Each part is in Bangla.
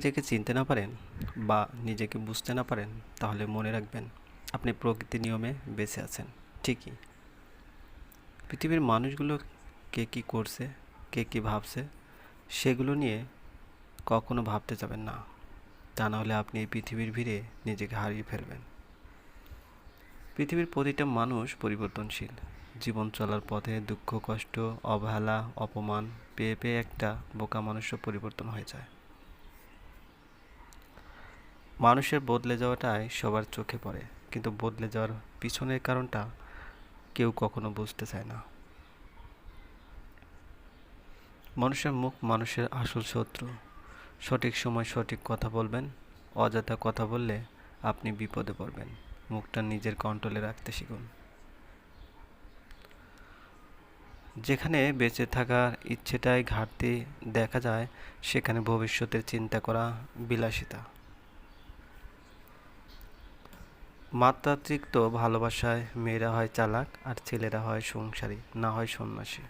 নিজেকে চিনতে না পারেন বা নিজেকে বুঝতে না পারেন, তাহলে মনে রাখবেন আপনি প্রকৃতি নিয়মে বেঁচে আছেন। ঠিকই। পৃথিবীর মানুষগুলো কে কী করছে, কে কী ভাবছে, সেগুলো নিয়ে কখনো ভাবতে যাবেন না। তা নাহলে আপনি এই পৃথিবীর ভিড়ে নিজেকে হারিয়ে ফেলবেন। পৃথিবীর প্রতিটা মানুষ পরিবর্তনশীল। জীবন চলার পথে দুঃখ, কষ্ট, অবহেলা, অপমান পেয়ে পেয়ে একটা বোকা মানুষও পরিবর্তন হয়ে যায়। মানুষের বদলে যাওয়াটাই সবার চোখে পড়ে। কিন্তু বদলে যাওয়ার পিছনের কারণটা কেউ কখনো বুঝতে চায় না। মানুষের মুখ মানুষের আসল শত্রু। সঠিক সময় সঠিক কথা বলবেন, অযথা কথা বললে আপনি বিপদে পড়বেন। মুখটা নিজের কন্ট্রোলে রাখতে শিখুন। যেখানে বেঁচে থাকার ইচ্ছেটাই ঘাটতি দেখা যায়, সেখানে ভবিষ্যতের চিন্তা করা বিলাসিতা। মাত্রাতিরিক্ত ভালোবাসায় মেয়েরা হয় চালাক আর ছেলেরা হয় সংসারী, না হয় সন্ন্যাসী।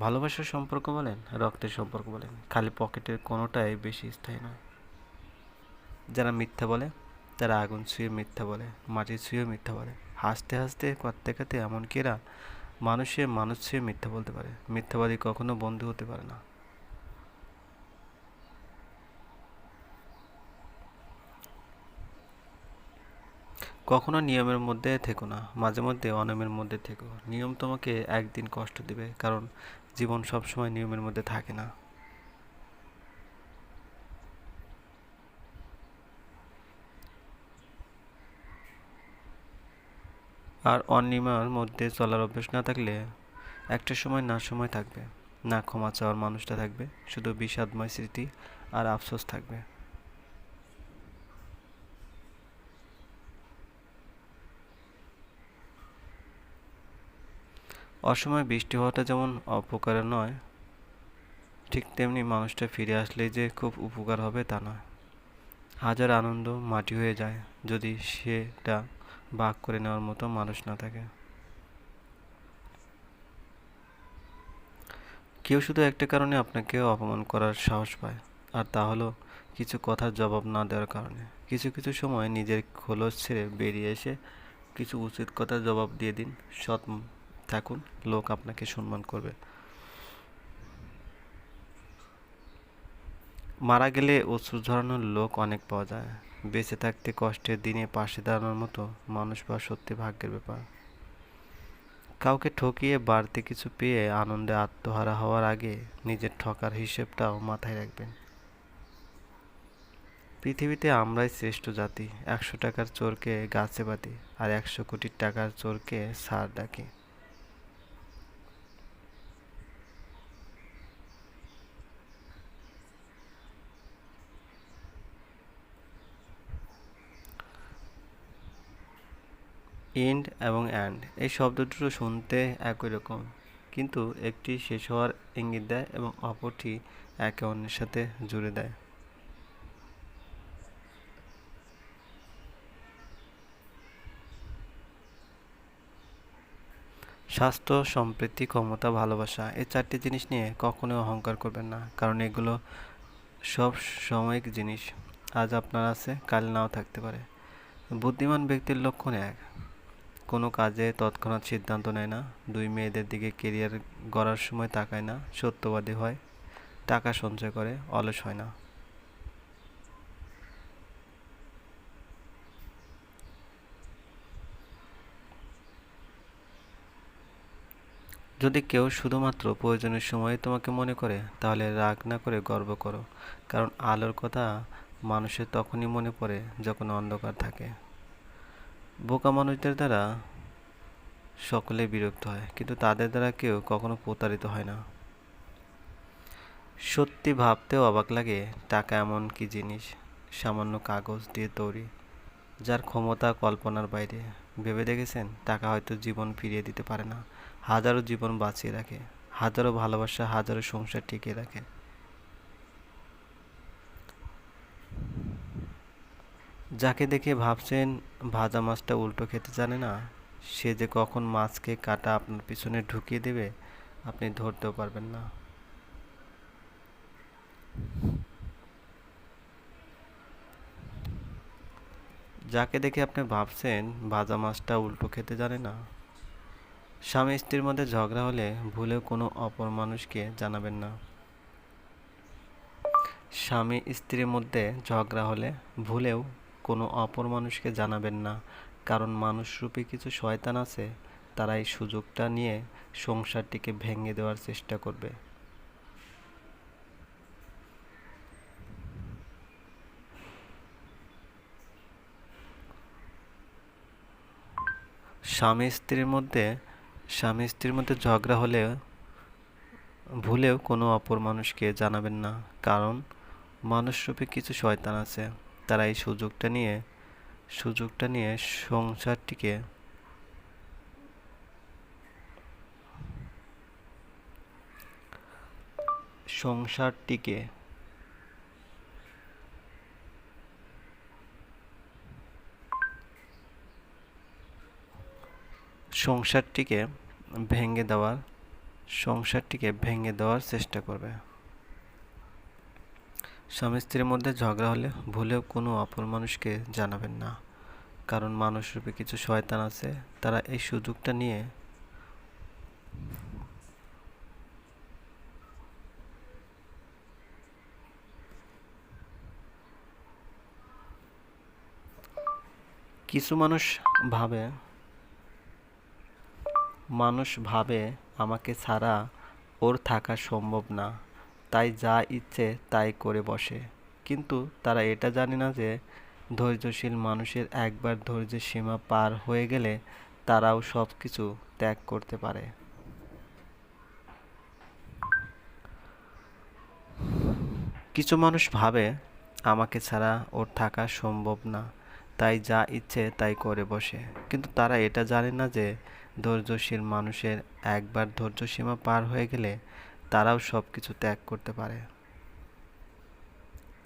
ভালোবাসার সম্পর্ক বলেন, রক্তের সম্পর্ক বলেন, খালি পকেটের কোনোটাই বেশি স্থায়ী নয়। যারা মিথ্যা বলে, তারা আগুন ছুঁয়ে মিথ্যা বলে, মাটি ছুঁয়ে মিথ্যা বলে। হাসতে হাসতে, কাঁদতে কাঁদতে এমনকি এরা মানুষের মানুষ ছুঁয়ে মিথ্যা বলতে পারে। মিথ্যাবাদী কখনো বন্ধু হতে পারে না। কখনো নিয়মের মধ্যে থেকো না, মাঝে মধ্যে অনিয়মের মধ্যে থেকো। নিয়ম তোমাকে একদিন কষ্ট দেবে, কারণ জীবন সবসময় নিয়মের মধ্যে থাকে না। আর অনিয়মের মধ্যে চলার অভ্যেস না থাকলে একটা সময় না সময় থাকবে। না ক্ষমা চাওয়ার মানুষটা থাকবে, শুধু বিষাদময় স্মৃতি আর আফসোস থাকবে। অসময়ে বৃষ্টি হওয়াটা যেমন অপকার নয়, ঠিক তেমনি মানুষটা ফিরে আসলেই যে খুব উপকার হবে তা নয়। হাজার আনন্দ মাটি হয়ে যায় যদি সেটা ভাগ করে নেওয়ার মতো মানুষ না থাকে। কেউ শুধু একটা কারণে আপনাকে অপমান করার সাহস পায়, আর তা হলো কিছু কথার জবাব না দেওয়ার কারণে। কিছু কিছু সময় নিজের খোলস ছেড়ে বেরিয়ে এসে কিছু উচিত কথার জবাব দিয়ে দিন, সৎ থাকুন, লোক আপনাকে সম্মান করবে। মারা গেলে অশ্রু ঝরানোর লোক অনেক পাওয়া যায়। বেঁচে থাকতে কষ্টের দিনে পাশে দাঁড়ানোর মতো মানুষ পাওয়া সত্যি ভাগ্যের ব্যাপার। কাউকে ঠকিয়ে বাড়তি কিছু পেয়ে আনন্দে আত্মহারা হওয়ার আগে নিজের ঠকার হিসেবটাও মাথায় রাখবেন। পৃথিবীতে আমরাই শ্রেষ্ঠ জাতি। একশো টাকার চোরকে গাছে বাঁধি আর একশো কোটি টাকার চোরকে সার ডাকি। ইন্ড এবং অ্যান্ড। এই শব্দ দুটো শুনতে একই রকম, কিন্তু একটি শেষ হওয়ার ইঙ্গিত দেয় এবং অপরটি একে অন্যের সাথে জুড়ে দেয়। স্বাস্থ্য, সম্প্রীতি, ক্ষমতা, ভালোবাসা, এই চারটি জিনিস নিয়ে কখনোই অহংকার করবেন না, কারণ এগুলো সব সাময়িক জিনিস। আজ আপনার আছে, কাল নাও থাকতে পারে। বুদ্ধিমান ব্যক্তির লক্ষণ এক। কোনো কাজে তৎক্ষণাৎ সিদ্ধান্ত নেয় না। দুই মেয়েদের দিকে কেরিয়ার গড়ার সময় তাকায় না। সত্যবাদী হয়, টাকা সঞ্চয় করে, অলস হয় না। যদি কেউ শুধুমাত্র প্রয়োজনের সময় তোমাকে মনে করে, তাহলে রাগ না করে গর্ব করো। কারণ আলোর কথা মানুষের তখনই মনে পড়ে যখন অন্ধকার থাকে। বোকা মানুষদের দ্বারা সকলে বিরক্ত হয়, কিন্তু তাদের দ্বারা কেউ কখনো প্রতারিত হয় না। সত্যি ভাবতেও অবাক লাগে টাকা এমন কি জিনিস, সামান্য কাগজ দিয়ে তৈরি, যার ক্ষমতা কল্পনার বাইরে। ভেবে দেখেছেন? টাকা হয়তো জীবন ফিরিয়ে দিতে পারে না, হাজারো জীবন বাঁচিয়ে রাখে, হাজারো ভালোবাসা, হাজারো সংসার টিকিয়ে রাখে। যাকে দেখে ভাবছেন, ভাজা মাছটা উল্টো খেতে জানে না সে যে কখন মাছকে কাটা আপনার পিছনে ঢুকিয়ে দেবে, আপনি ধরতেও পারবেন না। যাকে দেখে আপনি ভাবছেন, ভাজা মাছটা উল্টো খেতে জানে না। স্বামী স্ত্রীর মধ্যে ঝগড়া হলে ভুলেও কোনো অপর মানুষকে জানাবেন না। স্বামী স্ত্রীর মধ্যে ঝগড়া হলে ভুলেও কোনো অপর মানুষকে জানাবেন না। কারণ মানুষরূপী কিছু শয়তান আছে, তারা এই সুযোগটা নিয়ে সংসারটিকে ভেঙে দেওয়ার চেষ্টা করবে। স্বামী স্ত্রীর মধ্যে, স্বামী স্ত্রীর মধ্যে ঝগড়া হলে ভুলেও কোনো অপর মানুষকে জানাবেন না, কারণ মানুষরূপী কিছু শয়তান আছে, তারা এই সুযোগটা নিয়ে সুযোগটা নিয়ে সংসারটিকে সংসারটিকে সংসারটিকে ভেঙে দেওয়ার সংসারটিকে ভেঙে দেওয়ার চেষ্টা করবে। স্বামী স্ত্রীর মধ্যে ঝগড়া হলে ভুলেও কোনো অপর মানুষকে জানাবেন না। কারণ মানুষরূপে কিছু শয়তান আছে, তারা এই সুযোগটা নিয়ে কিছু মানুষ ভাবে মানুষ ভাবে, আমাকে ছাড়া ওর থাকা সম্ভব না। তাই যা ইচ্ছে তাই করে বসে। কিন্তু তারা এটা জানে না যে, ধৈর্যশীল মানুষের একবার ধৈর্যের সীমা পার হয়ে গেলে তারাও সব কিছু ত্যাগ করতে পারে। কিছু মানুষ ভাবে, আমাকে ছাড়া ওর থাকা সম্ভব না। তাই যা ইচ্ছে তাই করে বসে। কিন্তু তারা এটা জানে না যে, ধৈর্যশীল মানুষের একবার ধৈর্য সীমা পার হয়ে গেলে তারাও সব কিছু ত্যাগ করতে পারে।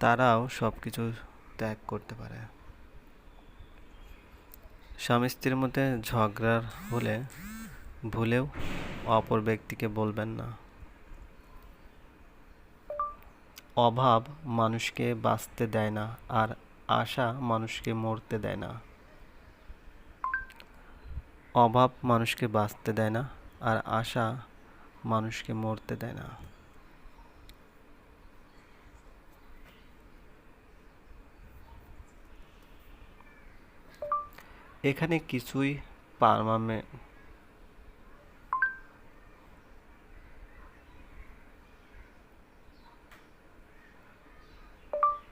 তারাও সব কিছু ত্যাগ করতে পারে। স্বামী স্ত্রীর মধ্যে ঝগড়ার হলে ভুলেও অপর ব্যক্তিকে বলবেন না। অভাব মানুষকে বাঁচতে দেয় না আর আশা মানুষকে মরতে দেয় না। অভাব মানুষকে বাঁচতে দেয় না আর আশা মানুষকে মরতে দেয় না। এখানে কিছুই পারমানেন্ট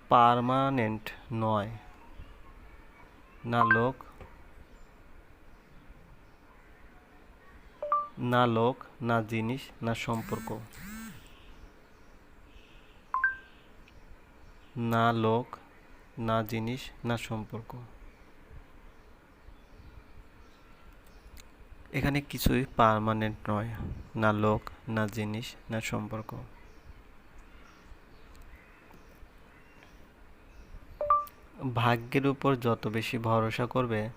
পারমানেন্ট নয় না লোক না লোক, না জিনিস, না সম্পর্ক। না লোক, না জিনিস, না সম্পর্ক। এখানে কিছুই পার্মানেন্ট নয়। না লোক, না জিনিস, না সম্পর্ক। ভাগ্যের উপর যত বেশি ভরসা করবে,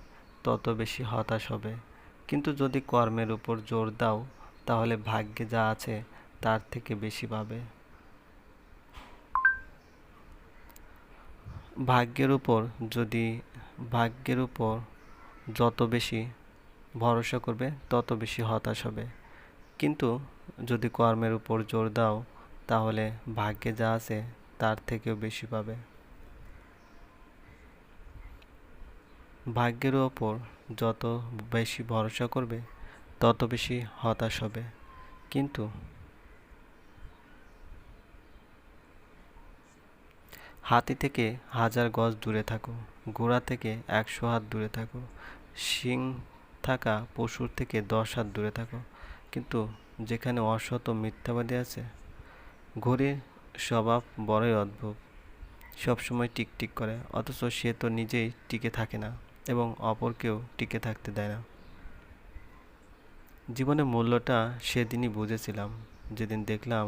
তত বেশি হতাশ হবে। কিন্তু যদি কর্মের উপর জোর দাও, তাহলে ভাগ্যে যা আছে, তার থেকে বেশি পাবে। ভাগ্যের উপর যদি, ভাগ্যের উপর যত বেশি ভরসা করবে, তত বেশি হতাশ হবে। কিন্তু যদি কর্মের উপর জোর দাও, তাহলে ভাগ্যে যা আছে, তার থেকেও বেশি পাবে। ভাগ্যের ওপর যত বেশি ভরসা করবে, তত বেশি হতাশ হবে। কিন্তু হাতি থেকে হাজার গজ দূরে থাকো, ঘোড়া থেকে একশো হাত দূরে থাকো, শিং থাকা পশুর থেকে দশ হাত দূরে থাকো। কিন্তু যেখানে অসত মিথ্যাবাদী আছে, ঘড়ির স্বভাব বড়ই অদ্ভুত। সবসময় টিকটিক করে, অথচ সে তো নিজেই টিকে থাকে না। এবং অপরকেও টিকে থাকতে দেয় না। জীবনের মূল্যটা সেদিনই বুঝেছিলাম। যেদিন দেখলাম